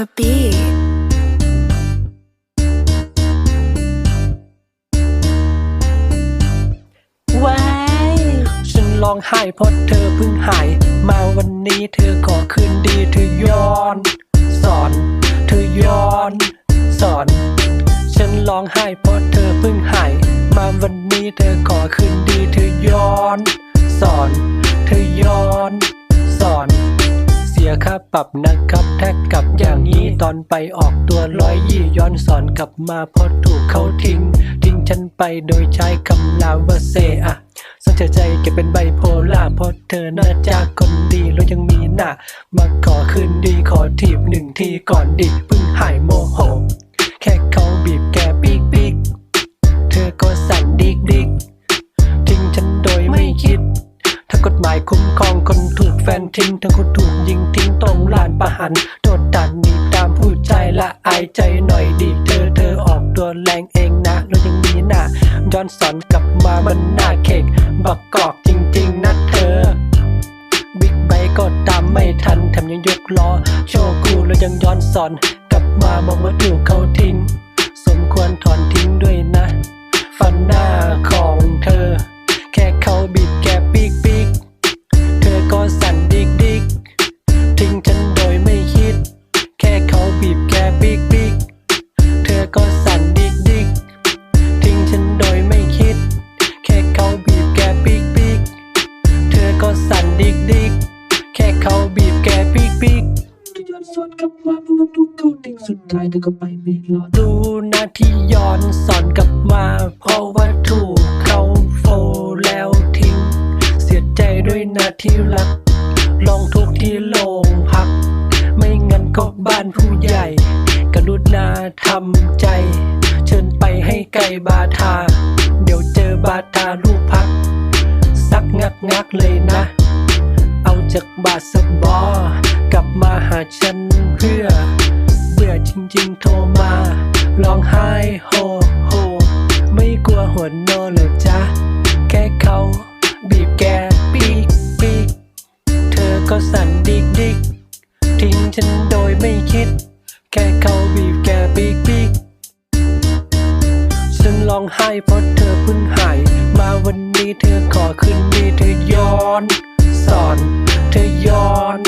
the beat. ว้าฉันร้องไห้เพราะเธอเพิ่งหาย มาวันนี้เธอขอคืนดีเธอย้อน สอน เธอย้อน สอน ฉันร้องไห้เพราะเธอเพิ่งหาย มาวันนี้เธอขอคืนดีเธอย้อน สอน เธอย้อน ยค่าปรับนะครับแท็กกับอย่างนี้ตอนไปออกตัวร้อยยี่ย้อนสอนกลับมาเพราะถูกเขาทิ้ง ทิ้งฉันไปโดยใช้คำลาว่าเซอะสังใจใจเก็บเป็นไบโพล่าเพราะเธอน่าจากคนดีแล้วยังมีหน้ามาขอคืนดีขอทีบหนึ่งทีก่อนดิเพิ่งหายโมโห แค่เขาบีบแกปีกปีกเธอก็สั่นดิกดิกทิ้งฉันโดยไม่คิด ถ้ากฎหมายคุ้มครอง คนทิ้งทั้งคนถูกยิงทิ้งตรงลานประหันโดดดันหนีตามผู้ใจละอายใจหน่อยดิเธอเธอออกตัวแรงเองนะแล้วยังมีหน้าย้อนสอนกลับมามันหน้าเค้กบักกอกจริงๆนะเธอ บิ๊กไบก็ตามไม่ทันแถมยังยกล้อ โชว์กูแล้วยังย้อนสอนกลับมาบอกว่าถูกเขาทิ้ง สุดท้ายเธอก็ไปไม่รอดดูนาที่ย้อนสอนกลับมา เพราะว่าถูกเขาโฟแล้วทิ้ง เสียใจด้วยนาที่รัก ลองทุกที่โรงพัก ไม่งั้นก็บ้านผู้ใหญ่ กรุณาทำใจ เชิญไปให้ไกลบาทา เดี๋ยวเจอบาทาลูกพัก สักงักงักเลยนะ เอาจากบาทสบอ กลับมาหาฉัน จริงโทรมาร้องไห้โฮโฮไม่กลัวหัวโนเลยจ้ะแค่เขาบีบแกปีกปีกเธอก็สั่นดิกดิกทิ้งฉันโดยไม่คิด แค่เขาบีบแกปีกปีกฉันร้องไห้เพราะเธอเพิ่งหาย มาวันนี้เธอขอคืนดีเธอย้อน สอน เธอย้อน